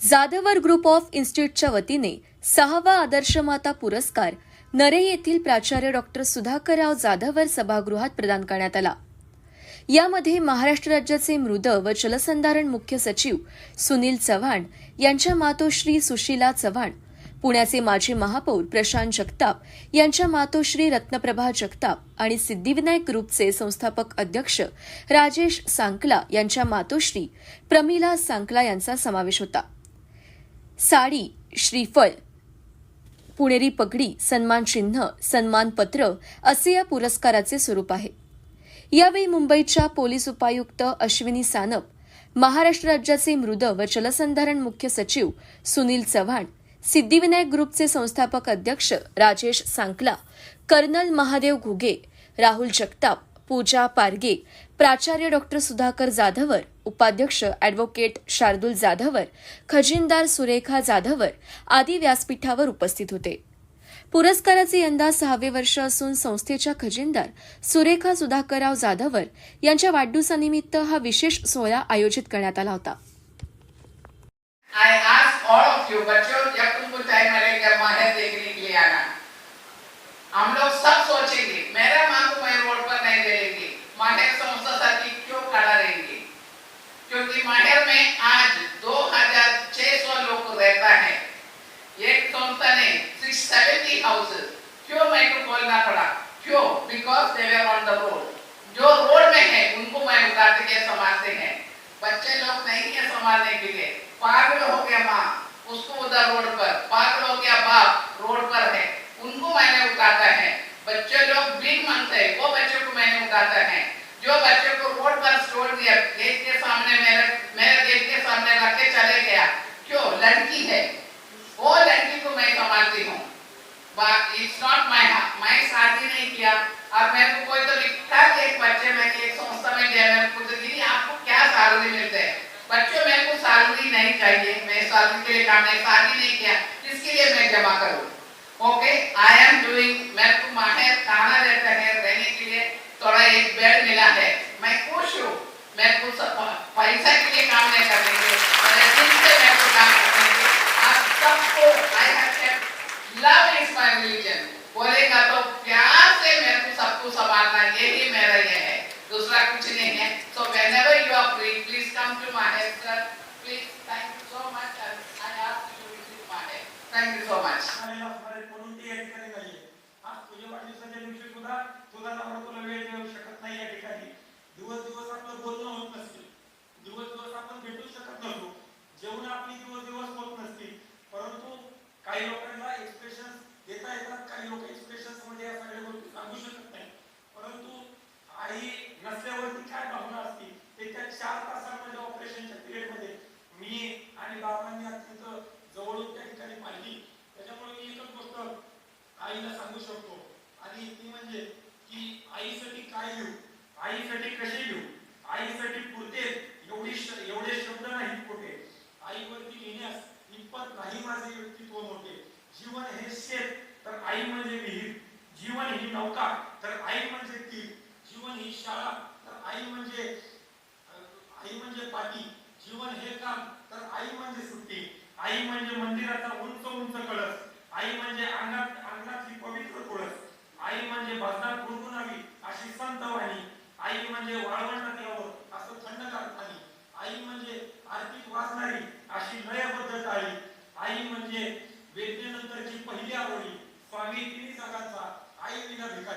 Jadhavar group of इन्स्टिट्यूटच्या वतीने सहावा आदर्श माता पुरस्कार नरे येथील प्राचार्य डॉक्टर सुधाकरराव जाधवर सभागृहात प्रदान करण्यात आला. यामध्ये महाराष्ट्र राज्याचे मृद व जलसंधारण मुख्य सचिव सुनील चव्हाण यांच्या मातोश्री सुशीला चव्हाण पुण्याचे माजी महापौर प्रशांत जगताप यांच्या मातोश्री रत्नप्रभा जगताप आणि सिद्धिविनायक ग्रुपचे संस्थापक अध्यक्ष राजेश सांकला यांच्या मातोश्री प्रमिला सांकला यांचा समावेश होता. साडी श्रीफळ पुणेरी पगडी सन्मान चिन्ह सन्मानपत्र असे या पुरस्काराचे स्वरूप आहे. यावेळी मुंबईच्या पोलीस उपायुक्त अश्विनी सानप महाराष्ट्र राज्याचे मृद व जलसंधारण मुख्य सचिव सुनील चव्हाण सिद्धिविनायक ग्रुपचे संस्थापक अध्यक्ष राजेश सांकला कर्नल महादेव घुगे राहुल जगताप पूजा पारगे प्राचार्य डॉक्टर सुधाकर जाधवर उपाध्यक्ष अॅडव्होकेट शार्दूल जाधवर खजिनदार सुरेखा जाधवर आदी व्यासपीठावर उपस्थित होते. पुरस्काराचे यंदा सहावे वर्ष असून संस्थेच्या खजिनदार सुरेखा सुधाकरराव जाधवर यांच्या वाढदिवसानिमित्त हा विशेष सोहळा आयोजित करण्यात आला होता. I ask all of you, बच्चों जब तुमको टाइम मिलेगा देखने के लिए आना हम लोग सब सोचेंगे मेरा माँ को मैं रोड पर नहीं देंगे ने 670 हाउसेस क्यों मैं को बोलना पड़ा? क्यों? Because they were on the road जो रोड में है, उनको मैं उतारते के संभालते हैं। बच्चे लोग नहीं है संभालने के लिए। पागल हो गया माँ। उसको उधर रोड पर। पागल हो गया बाप रोड पर है। उनको मैंने उतारता है। बच्चे लोग बिग मांगते हैं। वो बच्चों को मैंने उतारता है। जो बच्चों को रोड पर छोड़ दिया गेट के सामने मेरे मेरे गेट के सामने रख के चले गया। क्यों? लड़की है। वो लड़की को मैं नॉट माई मैं शादी नहीं किया। और मेरे को कोई तो लिखता है एक बच्चे में एक संस्था में गया को तो दीदी आपको क्या सैलरी मिलते हैं? बच्चों, मेरे को सैलरी नहीं चाहिए। मैं सैलरी के लिए काम नहीं, शादी नहीं किया। इसके लिए मैं जमा करूँ? ओके आई एम डूइंग मेरे को माहिर खाना देता है, रहने के लिए थोड़ा एक बेड मिला है। मैं खुश हूँ। मेरे को पैसा के लिए काम नहीं करेंगे मेरे दिल से मेरे को काम करेंगे आप सबको आई हैव माय रिलीजन बोलेगा तो प्यार से मेरे को सबको संभालना यही मेरा ये है दूसरा कुछ नहीं है so whenever you are free please come to my sir please thank you so much I have to visit my thank you so much शकतो. आणि ती म्हणजे की आईसाठी काय लिहू आईसाठी कसे लिहू आईसाठी पुरते एवढी एवढे शब्द नाही कुठे आईवरती लिहिण्यास इतपत नाही माझे व्यक्तित्व मोठे. जीवन हे शेत तर आई म्हणजे विहीर. जीवन ही नौका तर आई म्हणजे ती जीवन ही शाळा तर आई म्हणजे आई म्हणजे पाटी. जीवन हे काम तर आई म्हणजे सुट्टी. आई म्हणजे मंदिराचा उंच उंच कळस. आई म्हणजे अंगात आईची सांतावाणी आई म्हणजे वाळवंटात यावं असं थंड कापणारी आई म्हणजे आर्थिक वाचणारी अशी लयबद्ध टाळी आई म्हणजे वेदनेनंतरची पहिली आवडी स्वामी तिन्ही जगाचा. आई विना भिकारी.